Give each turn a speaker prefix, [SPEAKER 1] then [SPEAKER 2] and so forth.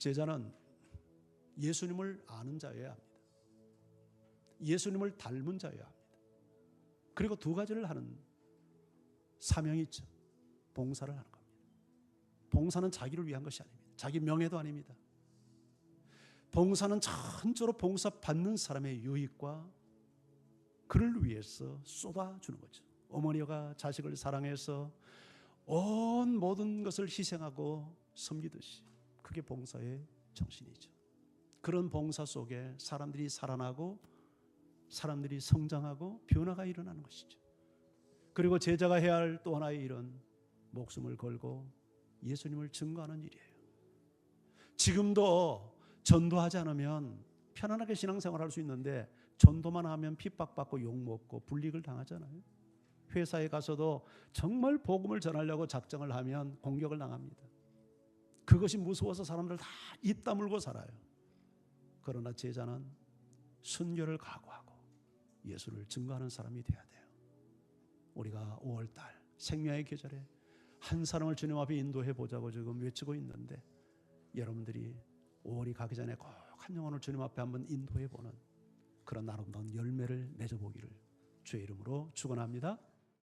[SPEAKER 1] 제자는 예수님을 아는 자여야 합니다. 예수님을 닮은 자여야 합니다. 그리고 두 가지를 하는 사명이 있죠. 봉사를 하는 겁니다. 봉사는 자기를 위한 것이 아닙니다. 자기 명예도 아닙니다. 봉사는 전적으로 봉사 받는 사람의 유익과 그를 위해서 쏟아주는 거죠. 어머니가 자식을 사랑해서 온 모든 것을 희생하고 섬기듯이 그게 봉사의 정신이죠. 그런 봉사 속에 사람들이 살아나고 사람들이 성장하고 변화가 일어나는 것이죠. 그리고 제자가 해야 할 또 하나의 일은 목숨을 걸고 예수님을 증거하는 일이에요. 지금도 전도하지 않으면 편안하게 신앙생활 할 수 있는데 전도만 하면 핍박받고 욕먹고 불이익을 당하잖아요. 회사에 가서도 정말 복음을 전하려고 작정을 하면 공격을 당합니다. 그것이 무서워서 사람들 다 입 다물고 살아요. 그러나 제자는 순교를 각오하고 예수를 증거하는 사람이 돼야 돼요. 우리가 5월 달 생명의 계절에 한 사람을 주님 앞에 인도해 보자고 지금 외치고 있는데 여러분들이 5월이 가기 전에 꼭 한 영혼을 주님 앞에 한번 인도해 보는 그런 아름다운 열매를 맺어 보기를 주의 이름으로 축원합니다.